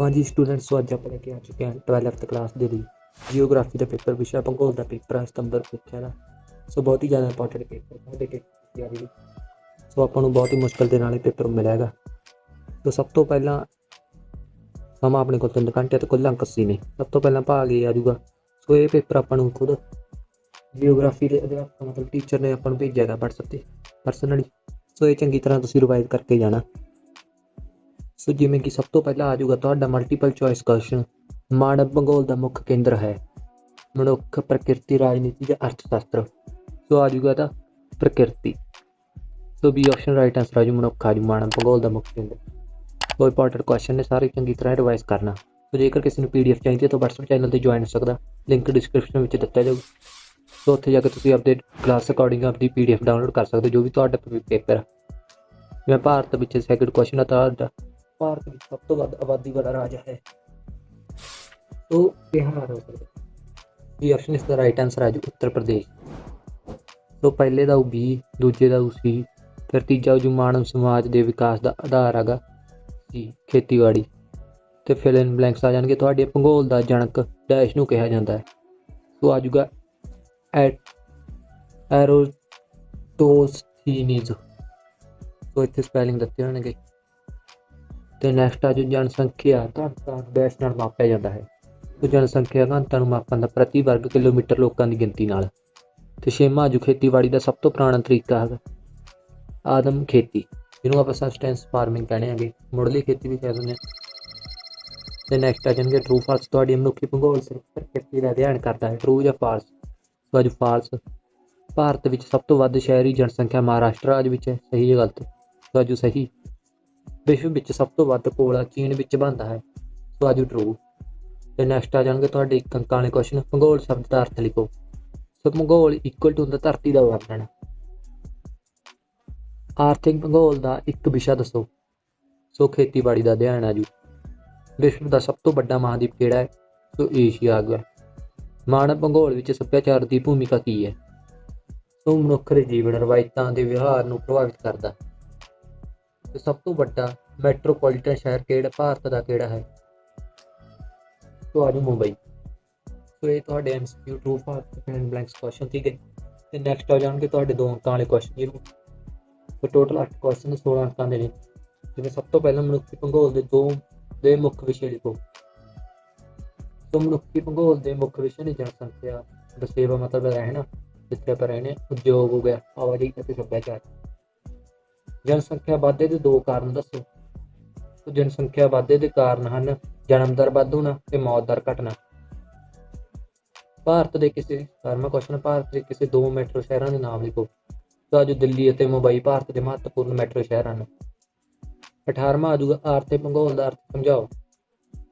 ਹਾਂਜੀ ਸਟੂਡੈਂਟਸ ਸੋ ਅੱਜ ਆਪਾਂ ਲੈ ਕੇ ਆ ਚੁੱਕੇ ਹਾਂ 12th ਕਲਾਸ ਦੇ ਲਈ ਜੀਓਗ੍ਰਾਫੀ ਦਾ ਪੇਪਰ ਵਿਸ਼ਾ ਭੂਗੋਲ ਦਾ ਪੇਪਰ ਹੈ ਸਤੰਬਰ ਪ੍ਰੀਖਿਆ ਨਾ। ਸੋ ਬਹੁਤ ਹੀ ਜ਼ਿਆਦਾ ਇੰਪੋਰਟੈਂਟ ਪੇਪਰ ਤੁਹਾਡੇ ਕੇ ਤਿਆਰੀ ਲਈ। ਸੋ ਆਪਾਂ ਨੂੰ ਬਹੁਤ ਹੀ ਮੁਸ਼ਕਲ ਦੇ ਨਾਲ ਇਹ ਪੇਪਰ ਮਿਲੇਗਾ ਸੋ ਸਭ ਤੋਂ ਪਹਿਲਾਂ ਸਮਾਂ ਆਪਣੇ ਕੋਲ 3 ਘੰਟੇ ਤੇ ਕੁੱਲ ਅੰਕ 80 ਨੇ। ਸਭ ਤੋਂ ਪਹਿਲਾਂ ਭਾਗ ਇਹ ਆ ਜਾਊਗਾ। ਸੋ ਇਹ ਪੇਪਰ ਆਪਾਂ ਨੂੰ ਖੁਦ ਜੀਓਗ੍ਰਾਫੀ ਦੇ ਅਧਿਆਪਕ, ਮਤਲਬ ਟੀਚਰ ਨੇ ਆਪਾਂ ਨੂੰ ਭੇਜਿਆ ਭੇਜਿਆਗਾ WhatsApp ਤੇ ਪਰਸਨਲੀ ਸੋ ਇਹ ਚੰਗੀ ਤਰ੍ਹਾਂ ਤੁਸੀਂ ਰਿਵਾਈਜ਼ ਕਰਕੇ ਜਾਣਾ। ਸੋ ਜਿਵੇਂ ਕਿ ਸਭ ਤੋਂ ਪਹਿਲਾਂ ਆ ਜਾਊਗਾ ਤੁਹਾਡਾ ਮਲਟੀਪਲ ਚੋਇਸ ਕੁਐਸਚਨ ਮਾਨਵ ਭੂਗੋਲ ਦਾ ਮੁੱਖ ਕੇਂਦਰ ਹੈ, ਮਨੁੱਖ, ਪ੍ਰਕਿਰਤੀ, ਰਾਜਨੀਤੀ ਜਾਂ ਅਰਥ ਸ਼ਾਸਤਰ ਸੋ ਆ ਜਾਊਗਾ ਤਾਂ ਪ੍ਰਕਿਰਤੀ। So B option right answer ਆ ਜੂ ਮਨੁੱਖ ਆ ਜੂ ਮਾਨਵ ਭੂਗੋਲ ਦਾ ਮੁੱਖ ਕੇਂਦਰ। ਸੋ ਇੰਪੋਰਟੈਂਟ ਕੁਐਸਚਨ ਨੇ, ਸਾਰੇ ਚੰਗੀ ਤਰ੍ਹਾਂ ਰਿਵਾਈਜ਼ ਕਰਨਾ। ਸੋ ਜੇਕਰ ਕਿਸੇ ਨੂੰ ਪੀਡੀਐਫ ਚਾਹੀਦੀ ਹੈ ਤਾਂ WhatsApp ਚੈਨਲ ਤੇ ਜੁਆਇਨ ਹੋ ਸਕਦਾ। ਲਿੰਕ ਡਿਸਕ੍ਰਿਪਸ਼ਨ ਵਿੱਚ ਦਿੱਤਾ ਜਾਊਗਾ ਸੋ ਉੱਥੇ ਜਾ ਕੇ ਤੁਸੀਂ ਆਪਦੇ ਕਲਾਸ ਅਕੋਰਡਿੰਗ ਆਪਦੀ ਪੀਡੀਐਫ ਡਾਊਨਲੋਡ ਕਰ ਸਕਦੇ ਹੋ, ਜੋ ਵੀ ਤੁਹਾਡਾ ਪੇਪਰ ਮੈਂ ਭਾਰਤ ਵਿੱਚ ਸੈਕਿੰਡ ਕੁਐਸਚਨ ਆ ਤੁਹਾਡਾ ਭਾਰਤ ਵਿੱਚ ਸਭ ਤੋਂ ਵੱਧ ਆਬਾਦੀ ਵਾਲਾ ਰਾਜ ਹੈ। ਸੋ ਬਿਹਾਰ ਹੋ। ਸਕਦਾ ਜੀ ਆਪਸ਼ਨ ਇਸ ਦਾ ਰਾਈਟ ਆਨਸਰ ਆ ਜੀ, ਉੱਤਰ ਪ੍ਰਦੇਸ਼। ਸੋ ਪਹਿਲੇ ਦਾ ਉਹ ਬੀ ਦੂਜੇ ਦਾ ਉਹ ਸੀ ਫਿਰ ਤੀਜਾ ਉਹ ਜੂ ਮਾਨਵ ਸਮਾਜ ਦੇ ਵਿਕਾਸ ਦਾ ਆਧਾਰ ਹੈਗਾ। ਸੀ ਖੇਤੀਬਾੜੀ। ਤੇ ਫਿਲ ਇਨ ਬਲੈਂਕਸ ਆ ਜਾਣਗੇ। ਤੁਹਾਡੇ ਭੂਗੋਲ ਦਾ ਜਨਕ ਡੈਸ਼ ਨੂੰ ਕਿਹਾ ਜਾਂਦਾ ਹੈ। ਸੋ ਆ ਜੂਗਾ ਐਟ ਐਰੋਟੋਸਥੀਨੀਜ਼। ਸੋ ਇੱਥੇ ਸਪੈਲਿੰਗ ਦਿੱਤੇ ਹੋਣਗੇ। ਤੇ ਨੈਕਸਟ ਆ ਜੋ ਜਨਸੰਖਿਆ ਘਣਤਾ ਡੈਸ਼ ਨਾਲ ਮਾਪਿਆ ਜਾਂਦਾ ਹੈ। ਸੋ ਜਨਸੰਖਿਆ ਘਣਤਾ ਨੂੰ ਮਾਪਣ ਦਾ ਪ੍ਰਤੀ ਵਰਗ ਕਿਲੋਮੀਟਰ ਲੋਕਾਂ ਦੀ ਗਿਣਤੀ ਨਾਲ। ਤੇ ਛੇਵਾਂ ਜੋ ਖੇਤੀਬਾੜੀ ਦਾ ਸਭ ਤੋਂ ਪੁਰਾਣਾ ਤਰੀਕਾ ਹੈਗਾ, ਆਦਮ ਖੇਤੀ। ਜਿਹਨੂੰ ਆਪਾਂ ਸਬਸਟੈਂਸ ਫਾਰਮਿੰਗ ਕਹਿੰਦੇ ਆਂਗੇ ਮੁੱਢਲੀ ਖੇਤੀ ਵੀ ਕਹਿ ਦਿੰਦੇ ਹਾਂ ਤੇ ਨੈਕਸਟ ਆ ਜਾਣਗੇ ਟਰੂ ਫਾਲਸ ਤੁਹਾਡੀ ਮਨੁੱਖੀ ਭੂਗੋਲ ਸਿਰਫ ਖੇਤੀ ਦਾ ਅਧਿਐਨ ਕਰਦਾ ਹੈ ਟਰੂ ਜਾਂ ਫਾਲਸ ਸੋ ਅੱਜ ਫਾਲਸ ਭਾਰਤ ਵਿੱਚ ਸਭ ਤੋਂ ਵੱਧ ਸ਼ਹਿਰੀ ਜਨਸੰਖਿਆ ਮਹਾਰਾਸ਼ਟਰ ਰਾਜ ਵਿੱਚ ਹੈ, ਸਹੀ ਜਾਂ ਗਲਤ? ਸੋ ਅੱਜ ਸਹੀ? ਵਿਸ਼ਵ ਵਿੱਚ ਸਭ ਤੋਂ ਵੱਧ ਕੋਲਾ ਚੀਨ ਵਿੱਚ ਬਣਦਾ ਹੈ। ਸੋ ਅੱਜ ਟਰੂ। ਤੇ ਨੈਕਸਟ ਆ ਜਾਣਗੇ ਤੁਹਾਡੇ ਇੱਕ ਅੰਕਾਂ ਵਾਲੇ ਕੁਐਸਚਨ ਭੂਗੋਲ ਸ਼ਬਦ ਦਾ ਅਰਥ ਲਿਖੋ। ਸੋ ਭੂਗੋਲ ਇਕੁਅਲ ਟੂ ਹੁੰਦਾ ਧਰਤੀ ਦਾ ਵਰਣਨ। ਆਰਥਿਕ ਭੂਗੋਲ ਦਾ ਇੱਕ ਵਿਸ਼ਾ ਦੱਸੋ। ਸੋ ਖੇਤੀਬਾੜੀ ਦਾ ਅਧਿਐਨ ਆ ਜੂ। ਵਿਸ਼ਵ ਦਾ ਸਭ ਤੋਂ ਵੱਡਾ ਮਹਾਦੀਪ ਕਿਹੜਾ ਹੈ? ਸੋ ਏਸ਼ੀਆ ਆ ਗਿਆ। ਮਾਨਵ ਭੂਗੋਲ ਵਿੱਚ ਸੱਭਿਆਚਾਰ ਦੀ ਭੂਮਿਕਾ ਕੀ ਹੈ? ਸੋ ਮਨੁੱਖ ਦੇ ਜੀਵਨ ਰਵਾਇਤਾਂ ਦੇ ਵਿਵਹਾਰ ਨੂੰ ਪ੍ਰਭਾਵਿਤ ਕਰਦਾ ਤੇ ਸਭ ਤੋਂ ਵੱਡਾ ਮੈਟਰੋਪੋਲੀਟਨ ਸ਼ਹਿਰ ਕਿਹੜਾ, ਭਾਰਤ ਦਾ ਕਿਹੜਾ ਹੈ? ਸੋ ਮੁੰਬਈ। ਸੋ ਇਹ ਤੁਹਾਡੇ MCQ true false and blanks question ਠੀਕ ਤੇ ਨੈਕਸਟ ਆ ਜਾਣਗੇ ਤੁਹਾਡੇ ਦੋ ਅੰਕਾਂ ਵਾਲੇ ਕੁਐਸਚਨ ਜਿਹਨੂੰ ਸੋ ਟੋਟਲ 8 ਕੁਐਸਚਨ 16 ਅੰਕਾਂ ਦੇ ਨੇ ਜਿਵੇਂ ਸਭ ਤੋਂ ਪਹਿਲਾਂ ਮਨੁੱਖੀ ਭੂਗੋਲ ਦੇ ਦੋ ਦੇ ਮੁੱਖ ਵਿਸ਼ੇ ਲਿਖੋ। ਸੋ ਮਨੁੱਖੀ ਭੂਗੋਲ ਦੇ ਮੁੱਖ ਵਿਸ਼ੇ ਨੇ ਜਨਸੰਖਿਆ ਵਸੇਵਾ ਮਤਲਬ ਰਹਿਣਾ, ਜਿੱਥੇ ਆਪਾਂ ਰਹਿੰਦੇ ਹਾਂ, ਉਦਯੋਗ ਹੋ ਗਿਆ, ਆਵਾਜਾਈ ਅਤੇ ਸੱਭਿਆਚਾਰ। ਜਨਸੰਖਿਆ ਵਾਧੇ ਦੇ ਦੋ ਕਾਰਨ ਦੱਸੋ। ਸੋ ਜਨਸੰਖਿਆ ਵਾਧੇ ਦੇ ਕਾਰਨ ਹਨ ਜਨਮ ਦਰ ਵੱਧ ਹੋਣਾ ਤੇ ਮੌਤ ਦਰ ਘਟਣਾ। ਭਾਰਤ ਦੇ ਕਿਸੇ ਕਾਰਮਾ ਕੁਐਸਚਨ ਭਾਰਤ ਦੇ ਕਿਸੇ ਦੋ ਮੈਟਰੋ ਸ਼ਹਿਰਾਂ ਦੇ ਨਾਮ ਲਿਖੋ। ਤਾਂ ਜੋ ਦਿੱਲੀ ਅਤੇ ਮੁੰਬਈ ਭਾਰਤ ਦੇ ਮਹੱਤਵਪੂਰਨ ਮੈਟਰੋ ਸ਼ਹਿਰ ਹਨ। 18ਵਾਂ ਆਜੂਗਾ ਆਰਥਿਕ ਭੂਗੋਲ ਦਾ ਅਰਥ ਸਮਝਾਓ।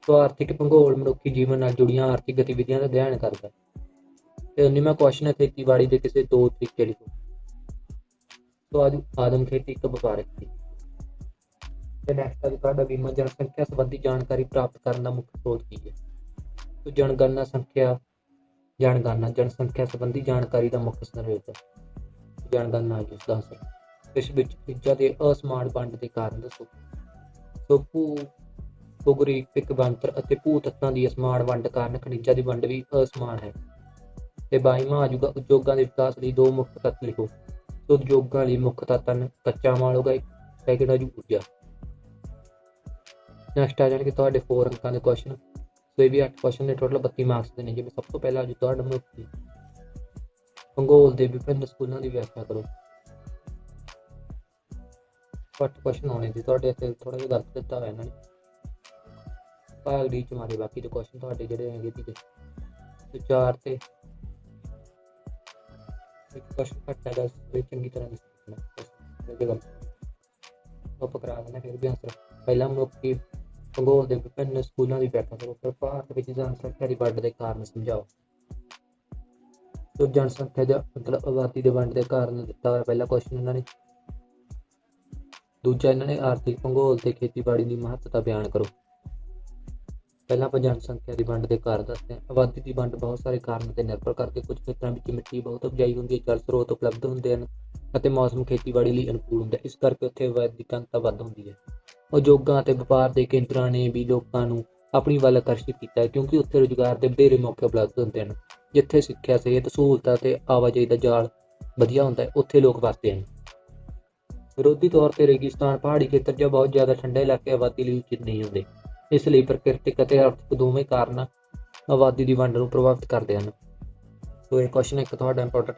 ਸੋ ਆਰਥਿਕ ਭੂਗੋਲ ਮਨੁੱਖੀ ਜੀਵਨ ਨਾਲ ਜੁੜੀਆਂ ਆਰਥਿਕ ਗਤੀਵਿਧੀਆਂ ਦਾ ਅਧਿਐਨ ਕਰਦਾ ਹੈ। ਤੇ 19ਵਾਂ ਕੁਐਸਚਨ ਹੈ ਖੇਤੀਬਾੜੀ ਦੇ ਕਿਸੇ ਦੋ ਤਰੀਕੇ ਲਿਖੋ। ਸੋ ਅੱਜ ਆਦਮ ਖੇਤੀ ਇੱਕ ਵਪਾਰਕ ਸੀ। ਤੇ ਨੈਕਸਟ ਹੈ ਤੁਹਾਡਾ ਬੀਮਾ ਜਨਸੰਖਿਆ ਸੰਬੰਧੀ ਜਾਣਕਾਰੀ ਪ੍ਰਾਪਤ ਕਰਨ ਦਾ ਮੁੱਖ ਸਰੋਤ ਕੀ ਹੈ? ਸੋ ਜਨਗਣਨਾ ਸੰਖਿਆ ਜਨਗਣਨਾ ਜਨਸੰਖਿਆ ਸੰਬੰਧੀ ਜਾਣਕਾਰੀ ਦਾ ਮੁੱਖ ਸਰੋਤ ਹੈ। ਜਨਗਣਨਾ ਜਿਸ ਦਾ ਅਸਰ ਇਸ ਵਿੱਚ ਖਿੱਚਾਂ ਦੇ ਅਸਮਾਨ ਵੰਡ ਦੇ ਕਾਰਨ ਦੱਸੋ। ਸੋ ਭੂ ਭੂਗੋਲਿਕ ਬਣਤਰ ਅਤੇ ਭੂ ਤੱਤਾਂ ਦੀ ਅਸਮਾਨ ਵੰਡ ਕਾਰਨ ਖਣਿਜਾਂ ਦੀ ਵੰਡ ਵੀ ਅਸਮਾਨ ਹੈ। ਤੇ ਬਾਈਵਾਂ ਆਜੂਗਾ ਉਦਯੋਗਾਂ ਦੇ ਵਿਕਾਸ ਲਈ ਦੋ ਮੁੱਖ ਤੱਤ ਲਿਖੋ। ਉਦਯੋਗਾਂ ਲਈ ਮੁੱਖ ਤੱਤ ਹਨ ਕੱਚਾ ਮਾਲ ਹੋਗਾ ਸੈਕਿੰਡ ਆਜੂ ਊਰਜਾ ਨੈਕਸਟ ਆ ਜਾਣਗੇ ਤੁਹਾਡੇ 4 ਅੰਕਾਂ ਦੇ ਕੁਐਸਚਨ ਸੋ ਇਹ ਵੀ 8 ਕੁਐਸਚਨ ਨੇ ਟੋਟਲ 32 ਮਾਰਕਸ ਦੇ ਨੇ। ਜਿਵੇਂ ਸਭ ਤੋਂ ਪਹਿਲਾਂ ਆਜੂ ਤੁਹਾਡਾ ਮਨੁੱਖੀ ਭੂਗੋਲ ਦੇ ਵਿਭਿੰਨ ਸਕੂਲਾਂ ਦੀ ਵਿਆਖਿਆ ਕਰੋ। ਘੱਟ ਕੁਐਸਚਨ ਆਉਣੇ ਸੀ ਤੁਹਾਡੇ ਇੱਥੇ ਥੋੜਾ ਜਿਹਾ ਗਲਤ ਦਿੱਤਾ ਹੋਇਆ ਇਹਨਾਂ ਨੇ। ਭਾਗ ਡੀ ਚ ਮਾਰੇ ਬਾਕੀ ਦੇ ਕੁਐਸਚਨ ਤੁਹਾਡੇ ਜਿਹੜੇ ਹੈਗੇ ਸੀਗੇ। ਤੇ ਚਾਰ ਤੇ ਇੱਕ ਕੁਐਸਚਨ ਘੱਟ ਚੰਗੀ ਤਰ੍ਹਾਂ ਲਿਖਣਾ ਇਹ ਗੱਲ। ਉਹ ਫਿਰ ਵੀ ਆਨਸਰ ਪਹਿਲਾ ਮਨੁੱਖੀ ਭੂਗੋਲ ਦੇ ਵਿਭਿੰਨ ਸਕੂਲਾਂ ਦੀ ਵਿਆਖਿਆ ਕਰੋ, ਫਿਰ ਭਾਰਤ ਵਿੱਚ ਜਨਸੰਖਿਆ ਦੀ ਵੰਡ ਦੇ ਕਾਰਨ ਸਮਝਾਓ। ਸੋ ਜਨਸੰਖਿਆ ਦਾ ਮਤਲਬ ਆਬਾਦੀ ਦੇ ਵੰਡ ਦੇ ਕਾਰਨ ਦਿੱਤਾ ਹੋਇਆ ਪਹਿਲਾ ਕੁਐਸਚਨ ਇਹਨਾਂ ਨੇ। ਦੂਜਾ, ਇਹਨਾਂ ਨੇ ਆਰਥਿਕ ਭੂਗੋਲ ਤੇ ਖੇਤੀਬਾੜੀ ਦੀ ਮਹੱਤਤਾ ਬਿਆਨ ਕਰੋ। ਪਹਿਲਾਂ ਆਪਾਂ ਜਨਸੰਖਿਆ ਦੀ ਵੰਡ ਦੇ ਕਾਰਨ ਦੱਸਦੇ ਹਾਂ। ਆਬਾਦੀ ਦੀ ਵੰਡ ਬਹੁਤ ਸਾਰੇ ਕਾਰਨ ਤੇ ਨਿਰਭਰ ਕਰਕੇ ਕੁਝ ਖੇਤਰਾਂ ਵਿੱਚ ਮਿੱਟੀ ਬਹੁਤ ਉਪਜਾਈ ਹੁੰਦੀ ਹੈ, ਜਲ ਸਰੋਤ ਉਪਲਬਧ ਹੁੰਦੇ ਹਨ ਅਤੇ ਮੌਸਮ ਖੇਤੀਬਾੜੀ ਲਈ ਅਨੁਕੂਲ ਹੁੰਦਾ ਇਸ ਕਰਕੇ ਉੱਥੇ ਆਬਾਦੀ ਘਣਤਾ ਵੱਧ ਹੁੰਦੀ ਹੈ। ਉਦਯੋਗਾਂ ਅਤੇ ਵਪਾਰ ਦੇ ਕੇਂਦਰਾਂ ਨੇ ਵੀ ਲੋਕਾਂ ਨੂੰ ਆਪਣੀ ਵੱਲ ਆਕਰਸ਼ਿਤ ਕੀਤਾ ਹੈ ਕਿਉਂਕਿ ਉੱਥੇ ਰੁਜ਼ਗਾਰ ਦੇ ਵਧੇਰੇ ਮੌਕੇ ਉਪਲਬਧ ਹੁੰਦੇ ਹਨ, ਜਿੱਥੇ ਸਿੱਖਿਆ, ਸਿਹਤ ਸਹੂਲਤਾਂ ਤੇ ਆਵਾਜਾਈ ਦਾ ਜਾਲ ਵਧੀਆ ਹੁੰਦਾ ਹੈ, ਉੱਥੇ ਲੋਕ ਵਸਦੇ ਹਨ। ਵਿਰੋਧੀ ਤੌਰ ਤੇ ਰੇਗਿਸਤਾਨ ਪਹਾੜੀ ਖੇਤਰ ਜਾਂ ਬਹੁਤ ਜ਼ਿਆਦਾ ਠੰਡੇ ਇਲਾਕੇ ਆਬਾਦੀ ਲਈ ਉਚਿਤ ਨਹੀਂ ਹੁੰਦੇ। ਇਸ ਲਈ ਪ੍ਰਕਿਰਤਿਕ ਅਤੇ ਆਰਥਿਕ ਦੋਵੇਂ ਕਾਰਨ ਆਬਾਦੀ ਦੀ ਵੰਡ ਨੂੰ ਪ੍ਰਭਾਵਿਤ ਕਰਦੇ ਹਨ। ਸੋ ਇਹ ਕੁਐਸਚਨ ਇੱਕ ਤੁਹਾਡਾ ਇੰਪੋਰਟੈਂਟ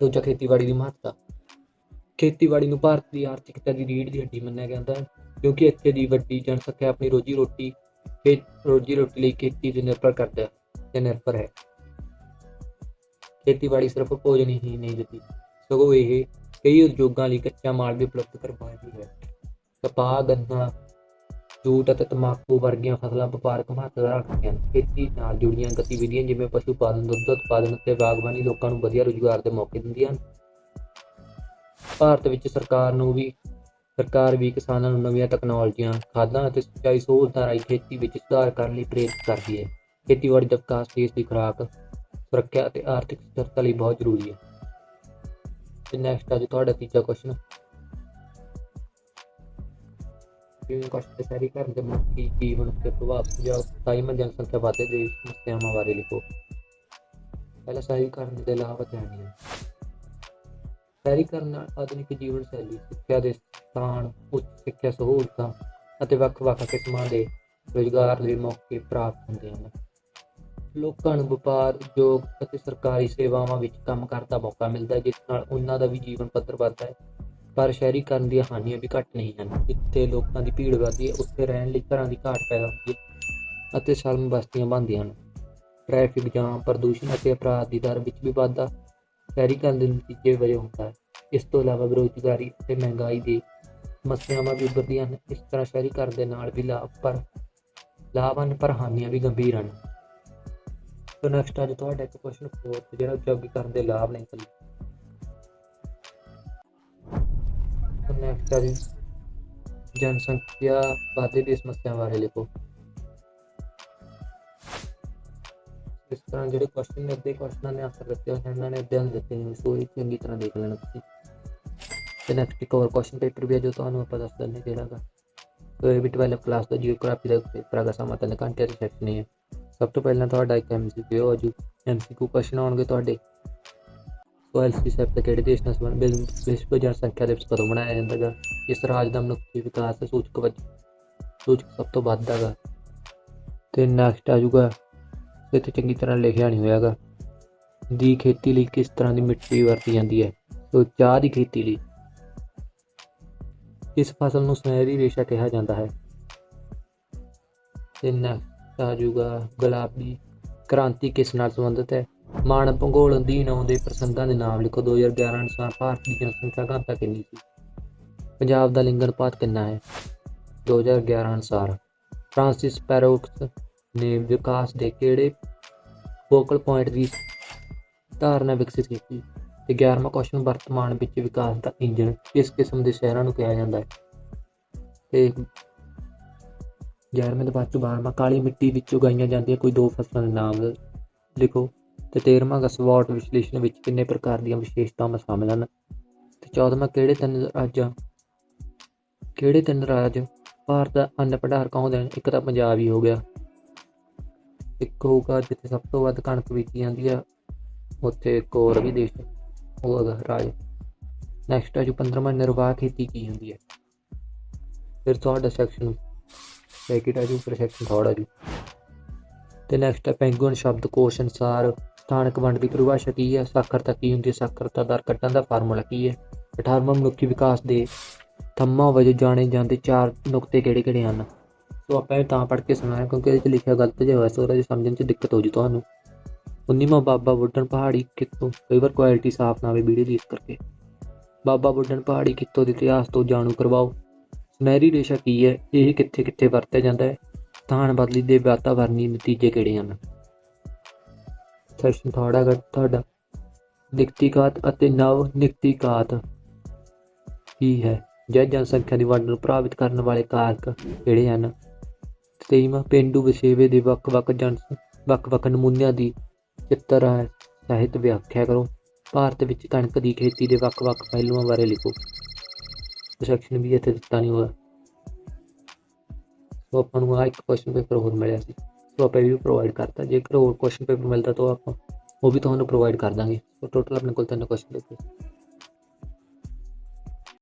ਦੂਜਾ ਖੇਤੀਬਾੜੀ ਦੀ ਮਹੱਤਤਾ। ਖੇਤੀਬਾੜੀ ਨੂੰ ਭਾਰਤ ਦੀ ਆਰਥਿਕਤਾ ਦੀ ਰੀੜ੍ਹ ਦੀ ਹੱਡੀ ਮੰਨਿਆ ਜਾਂਦਾ ਹੈ, ਕਿਉਂਕਿ ਇੱਥੇ ਦੀ ਵੱਡੀ ਜਨਸੰਖਿਆ ਆਪਣੀ ਰੋਜੀ ਰੋਟੀ, ਖੇਤ, ਰੋਜੀ ਰੋਟੀ ਲਈ ਖੇਤੀ ਤੇ ਨਿਰਭਰ ਕਰਦਾ ਹੈ ਤੇ ਨਿਰਭਰ ਹੈ। ਖੇਤੀਬਾੜੀ ਸਿਰਫ ਭੋਜਨ ਹੀ ਨਹੀਂ ਦਿੰਦੀ ਸਗੋਂ ਇਹ ਕਈ ਉਦਯੋਗਾਂ ਲਈ ਕੱਚਾ ਮਾਲ ਵੀ ਉਪਲਬਧ ਕਰਵਾਉਂਦੀ ਹੈ। ਕਪਾਹ, ਗੰਨਾ ਜੂਟ ਅਤੇ ਤੰਬਾਕੂ ਵਰਗੀਆਂ ਫਸਲਾਂ ਵਪਾਰਕ ਮਹੱਤਤਾ ਰੱਖਦੀਆਂ ਹਨ ਖੇਤੀ ਨਾਲ ਜੁੜੀਆਂ ਗਤੀਵਿਧੀਆਂ ਜਿਵੇਂ ਪਸ਼ੂ ਪਾਲਣ ਦੁੱਧ ਉਤਪਾਦਨ ਅਤੇ ਬਾਗਬਾਨੀ ਲੋਕਾਂ ਨੂੰ ਵਧੀਆ ਰੁਜ਼ਗਾਰ ਦੇ ਮੌਕੇ ਦਿੰਦੀਆਂ ਹਨ ਭਾਰਤ ਵਿੱਚ ਸਰਕਾਰ ਨੂੰ ਵੀ, ਸਰਕਾਰ ਵੀ ਕਿਸਾਨਾਂ ਨੂੰ ਨਵੀਆਂ ਤਕਨਾਲੋਜੀਆਂ ਖਾਦਾਂ ਅਤੇ ਸਿੰਚਾਈ ਸਹੂਲਤਾਂ ਰਾਹੀਂ ਖੇਤੀ ਵਿੱਚ ਸੁਧਾਰ ਕਰਨ ਲਈ ਪ੍ਰੇਰਿਤ ਕਰਦੀ ਹੈ। ਖੇਤੀਬਾੜੀ ਦਾ ਵਿਕਾਸ, ਦੇਸ਼ ਦੀ ਖੁਰਾਕ, ਸੁਰੱਖਿਆ ਅਤੇ ਆਰਥਿਕ ਸਥਿਰਤਾ ਲਈ ਬਹੁਤ ਜ਼ਰੂਰੀ ਹੈ। ਤੇ ਨੈਕਸਟ ਜੀ ਤੁਹਾਡਾ ਤੀਜਾ ਕੁਐਸਚਨ ਜਿਵੇਂ ਕੁਐਸਚਨ ਤੇ ਸਾਰੀ ਦੇ ਮੁੱਖੀ ਜੀਵਨ ਉੱਤੇ ਪ੍ਰਭਾਵ ਸੁਝਾਓ ਸਥਾਈ ਜਨਸੰਖਿਆ ਵਾਧੇ ਦੇ ਸਮੱਸਿਆਵਾਂ ਬਾਰੇ ਲਿਖੋ। ਪਹਿਲਾ ਸ਼ਹਿਰੀਕਰਨ ਦੇ ਲਾਭ ਅਤੇ ਸ਼ਹਿਰੀਕਰਨ ਨਾਲ ਆਧੁਨਿਕ ਜੀਵਨ ਸ਼ੈਲੀ, ਸਿੱਖਿਆ ਦੇ ਸਥਾਨ, ਉੱਚ ਸਿੱਖਿਆ ਸਹੂਲਤਾਂ ਅਤੇ ਵੱਖ-ਵੱਖ ਕਿਸਮਾਂ ਦੇ ਰੁਜ਼ਗਾਰ ਲਈ ਮੌਕੇ ਪ੍ਰਾਪਤ ਹੁੰਦੇ ਹਨ। ਲੋਕਾਂ ਨੂੰ ਵਪਾਰ, ਉਦਯੋਗ ਅਤੇ ਸਰਕਾਰੀ ਸੇਵਾਵਾਂ ਵਿੱਚ ਕੰਮ ਕਰਨ ਦਾ ਮੌਕਾ ਮਿਲਦਾ ਹੈ, ਜਿਸ ਨਾਲ ਉਹਨਾਂ ਦਾ ਵੀ ਜੀਵਨ ਪੱਧਰ ਵੱਧਦਾ ਹੈ। ਪਰ ਸ਼ਹਿਰੀਕਰਨ ਦੀਆਂ ਹਾਨੀਆਂ ਵੀ ਘੱਟ ਨਹੀਂ ਹਨ। ਜਿੱਥੇ ਲੋਕਾਂ ਦੀ ਭੀੜ ਵੱਧਦੀ ਹੈ, ਉੱਥੇ ਰਹਿਣ ਲਈ ਘਰਾਂ ਦੀ ਘਾਟ ਪੈਦਾ ਹੁੰਦੀ ਹੈ ਅਤੇ ਸ਼ਰਮ ਬਸਤੀਆਂ ਬਣਦੀਆਂ ਹਨ। ਟ੍ਰੈਫਿਕ ਜਾਮ, ਪ੍ਰਦੂਸ਼ਣ ਅਤੇ ਅਪਰਾਧ ਦੀ ਦਰ ਵਿੱਚ ਵੀ ਵਾਧਾ ਸ਼ਹਿਰੀਕਰਨ ਦੇ ਨਤੀਜੇ ਵਜੋਂ ਹੁੰਦਾ ਹੈ। ਇਸ ਤੋਂ ਇਲਾਵਾ ਬੇਰੁਜ਼ਗਾਰੀ ਅਤੇ ਮਹਿੰਗਾਈ ਦੀ ਸਮੱਸਿਆਵਾਂ ਵੀ ਉੱਭਰਦੀਆਂ ਹਨ। ਇਸ ਤਰ੍ਹਾਂ ਸ਼ਹਿਰੀਕਰਨ ਦੇ ਨਾਲ ਵੀ ਲਾਭ ਪਰ ਲਾਭ ਹਨ ਪਰ ਹਾਨੀਆਂ ਵੀ ਗੰਭੀਰ ਹਨ। ਸੋ ਨੈਕਸਟ ਅੱਜ ਤੁਹਾਡਾ ਇੱਕ ਕੁਐਸਚਨ ਫੋਰ ਜਿਹੜਾ ਉਦਯੋਗੀਕਰਨ ਦੇ ਲਾਭ ਲਿੰਕ ਲਈ ਨੈਕਸਟ ਜਨਸੰਖਿਆ ਵਾਧੇ ਦੀ ਸਮੱਸਿਆ ਬਾਰੇ ਲਿਖੋ। ਇਸ ਤਰ੍ਹਾਂ ਜਿਹੜੇ ਕੁਐਸਚਨ ਨੇ, ਅੱਧੇ ਕੁਐਸਚਨਾਂ ਨੇ ਆਨਸਰ ਦਿੱਤੇ ਹੋਏ ਇਹਨਾਂ ਨੇ ਅੱਧਿਆਂ ਨੂੰ ਦਿੱਤੇ ਨੇ ਸੋ ਇਹ ਚੰਗੀ ਤਰ੍ਹਾਂ ਦੇਖ ਲੈਣਾ ਤੁਸੀਂ। ਤੇ ਨੈਕਸਟ ਇੱਕ ਹੋਰ ਕੁਐਸਚਨ ਪੇਪਰ ਵੀ ਹੈ ਜੋ ਤੁਹਾਨੂੰ ਆਪਾਂ ਦੱਸ ਦਿੰਦੇ ਕਿਹੜਾ ਸੋ ਇਹ ਵੀ 12 ਕਲਾਸ ਦਾ ਜੀਓਗ੍ਰਾਫੀ ਦਾ ਪੇਪਰ ਹੈਗਾ, ਸਮਾਂ ਤਿੰਨ ਘੰਟੇ ਦੀ ਸੈਕਸ਼ਨ ਹੈ। ਸਭ ਤੋਂ ਪਹਿਲਾਂ ਤੁਹਾਡਾ ਇੱਕ ਐਮਸੀਕਿਊ ਹੋ ਜੂ। ਐਮਸੀਕਿਊ ਕੁਐਸਚਨ ਆਉਣਗੇ ਤੁਹਾਡੇ। ਸੋ ਐਲਸੀ ਕਿਹੜੇ ਦੇਸ਼ ਨਾਲ ਸੰਬੰਧ ਵਿਸ਼ਵ ਜਨਸੰਖਿਆ ਦਿਵਸ ਕਦੋਂ ਮਨਾਇਆ ਜਾਂਦਾ ਗਾ? ਇਸ ਰਾਜ ਦਾ ਮਨੁੱਖੀ ਵਿਕਾਸ ਦੇ ਸੂਚਕ ਵਜੋਂ ਸੂਚਕ ਸਭ ਤੋਂ ਵੱਧ ਹੈਗਾ। ਤੇ ਨੈਕਸਟ ਆ ਜਾਊਗਾ। ਇੱਥੇ ਚੰਗੀ ਤਰ੍ਹਾਂ ਲਿਖਿਆ ਨਹੀਂ ਹੋਇਆਗਾ ਦੀ ਖੇਤੀ ਲਈ ਕਿਸ ਤਰ੍ਹਾਂ ਦੀ ਮਿੱਟੀ ਵਰਤੀ ਜਾਂਦੀ ਹੈ? ਸੋ ਚਾਹ ਦੀ ਖੇਤੀ ਲਈ। ਇਸ ਫਸਲ ਨੂੰ ਸੁਨਹਿਰੀ ਰੇਸ਼ਾ ਕਿਹਾ ਜਾਂਦਾ ਹੈ। ਤੇ ਨੈਕਸਟ ਆ ਜਾਊਗਾ ਗੁਲਾਬੀ ਕ੍ਰਾਂਤੀ ਕਿਸ ਨਾਲ ਸੰਬੰਧਿਤ ਹੈ? ਮਾਨਵ ਭੂਗੋਲ ਅਧੀਨ ਆਉਂਦੇ ਪ੍ਰਸੰਗਾਂ ਦੇ ਨਾਮ ਲਿਖੋ। 2011 ਅਨੁਸਾਰ ਭਾਰਤ ਦੀ ਜਨਸੰਖਿਆ ਘਣਤਾ ਕਿੰਨੀ ਸੀ? ਪੰਜਾਬ ਦਾ ਲਿੰਗ ਅਨੁਪਾਤ ਕਿੰਨਾ ਹੈ? 2011 ਅਨੁਸਾਰ ਫ੍ਰਾਂਸਿਸ ਪੈਰੋਕਸ ਨੇ ਵਿਕਾਸ ਦੇ ਕਿਹੜੇ ਫੋਕਲ ਪੁਆਇੰਟ ਦੀ ਧਾਰਨਾ ਵਿਕਸਿਤ ਕੀਤੀ? ਤੇ 11ਵਾਂ ਕੁਐਸਚਨ ਵਰਤਮਾਨ ਵਿੱਚ ਵਿਕਾਸ ਦਾ ਇੰਜਨ ਕਿਸ ਕਿਸਮ ਦੇ ਸ਼ਹਿਰਾਂ ਨੂੰ ਕਿਹਾ ਜਾਂਦਾ ਹੈ? ਤੇ 11ਵੇਂ ਦੇ ਬਾਅਦ ਚੋਂ 12ਵਾਂ ਕਾਲੀ ਮਿੱਟੀ ਵਿੱਚ ਉਗਾਈਆਂ ਜਾਂਦੀਆਂ ਕੋਈ ਦੋ ਫਸਲਾਂ ਦੇ ਨਾਮ ਲਿਖੋ। ਤੇ 13ਵਾਂ ਸਵੋਟ ਵਿਸ਼ਲੇਸ਼ਣ ਵਿੱਚ ਕਿੰਨੇ ਪ੍ਰਕਾਰ ਦੀਆਂ ਵਿਸ਼ੇਸ਼ਤਾਵਾਂ ਸ਼ਾਮਿਲ ਹਨ? ਤੇ 14ਵਾਂ ਕਿਹੜੇ ਤਿੰਨ ਰਾਜਾਂ, ਕਿਹੜੇ ਤਿੰਨ ਰਾਜ ਭਾਰਤ ਦਾ ਅੰਨ ਭੰਡਾਰ ਕਹਾਉਂਦੇ ਹਨ ਇੱਕ ਤਾਂ ਪੰਜਾਬ ਹੀ ਹੋ ਗਿਆ। ਇੱਕ ਹੋਊਗਾ ਜਿੱਥੇ ਸਭ ਤੋਂ ਵੱਧ ਕਣਕ ਬੀਜੀ ਜਾਂਦੀ ਆ, ਉੱਥੇ ਇੱਕ ਹੋਰ ਵੀ ਦੇਸ਼ ਉਹ ਹੈਗਾ ਰਾਜ। ਨੈਕਸਟ ਆ ਜੋ 15ਵਾਂ ਨਿਰਵਾਹ ਖੇਤੀ ਕੀ ਹੁੰਦੀ ਹੈ? ਫਿਰ ਤੁਹਾਡਾ ਸੈਕਸ਼ਨ ਸੈਕਿੰਡ ਆ ਜੋ ਸੈਕਸ਼ਨ ਥਰਡ ਜੀ। ਤੇ ਨੈਕਸਟ ਹੈ ਪੈਂਗੁਇਨ ਸ਼ਬਦ ਕੋਸ਼ ਅਨੁਸਾਰ ਸਥਾਨਕ ਵੰਡ ਦੀ ਪਰਿਭਾਸ਼ਾ ਕੀ ਹੈ? ਸਾਖਰਤਾ ਕੀ ਹੁੰਦੀ ਹੈ? ਸਾਖਰਤਾ ਦਰ ਕੱਢਣ ਦਾ ਫਾਰਮੂਲਾ ਕੀ ਹੈ? 18ਵਾਂ ਮਨੁੱਖੀ ਵਿਕਾਸ ਦੇ ਥੰਮਾਂ ਵਜੋਂ ਜਾਣੇ ਜਾਂਦੇ ਚਾਰ ਨੁਕਤੇ ਕਿਹੜੇ ਕਿਹੜੇ ਹਨ? ਸੋ ਆਪਾਂ ਇਹ ਤਾਂ ਪੜ੍ਹ ਕੇ ਸੁਣਾਇਆ ਕਿਉਂਕਿ ਇਹਦੇ 'ਚ ਲਿਖਿਆ ਗਲਤ ਜਿਹਾ ਹੋਇਆ, ਸੋ ਉਹਦੇ ਸਮਝਣ 'ਚ ਦਿੱਕਤ ਹੋ ਜੂ ਤੁਹਾਨੂੰ। 19ਵਾਂ ਬਾਬਾ ਬੁੱਢਣ ਪਹਾੜੀ ਕਿੱਥੋਂ? ਕਈ ਵਾਰ ਕੁਆਲਿਟੀ ਸਾਫ਼ ਨਾ ਆਵੇ ਵੀਡੀਓ ਦੀ ਇਸ ਕਰਕੇ। ਬਾਬਾ ਬੁੱਢਣ ਪਹਾੜੀ ਕਿੱਥੋਂ ਦੇ ਇਤਿਹਾਸ ਤੋਂ ਜਾਣੂ ਕਰਵਾਓ? ਸੁਨਹਿਰੀ ਰੇਸ਼ਾ ਕੀ ਹੈ? ਇਹ ਕਿੱਥੇ ਕਿੱਥੇ ਵਰਤਿਆ ਜਾਂਦਾ ਹੈ? ਸਥਾਨ ਬਦਲੀ ਦੇ ਵਾਤਾਵਰਣੀ ਨਤੀਜੇ ਕਿਹੜੇ ਹਨ? ਸੈਸ਼ਨ ਥੋੜਾ ਤੁਹਾਡਾ ਨਿਕਤੀਕਾਤ ਅਤੇ ਨਵ ਨਿਕਤੀਕਾਤ ਹੀ ਹੈ। ਜੈ ਜਨਸੰਖਿਆ ਦੀ ਵੰਡ ਨੂੰ ਪ੍ਰਭਾਵਿਤ ਕਰਨ ਵਾਲੇ ਕਾਰਕ ਕਿਹੜੇ ਹਨ ਤੇਈਵਾਂ ਪੇਂਡੂ ਵਸੇਵੇ ਦੇ ਵੱਖ-ਵੱਖ ਜਨ ਵੱਖ-ਵੱਖ ਨਮੂਨਿਆਂ ਦੀ ਚਿੱਤਰ ਸਾਹਿਤ ਵਿਆਖਿਆ ਕਰੋ। ਭਾਰਤ ਵਿੱਚ ਕਣਕ ਦੀ ਖੇਤੀ ਦੇ ਵੱਖ-ਵੱਖ ਪਹਿਲੂਆਂ ਬਾਰੇ ਲਿਖੋ। ਸੈਕਸ਼ਨ ਵੀ ਇੱਥੇ ਦਿੱਤਾ ਨਹੀਂ ਹੋਇਆ। ਸੋ ਆਪਾਂ ਨੂੰ ਆ ਇੱਕ ਕੁਐਸਚਨ ਪੇਪਰ ਹੋਰ ਮਿਲਿਆ ਸੀ। ਸੋ ਆਪਾਂ ਵੀ ਪ੍ਰੋਵਾਈਡ ਕਰਤਾ। ਜੇਕਰ ਹੋਰ ਕੁਐਸਚਨ ਪੇਪਰ ਮਿਲਦਾ ਤਾਂ ਆਪਾਂ ਉਹ ਵੀ ਤੁਹਾਨੂੰ ਪ੍ਰੋਵਾਈਡ ਕਰ ਦਾਂਗੇ। ਸੋ ਟੋਟਲ ਆਪਣੇ ਕੋਲ ਤਿੰਨ ਕੁਐਸਚਨ ਪੇਪਰ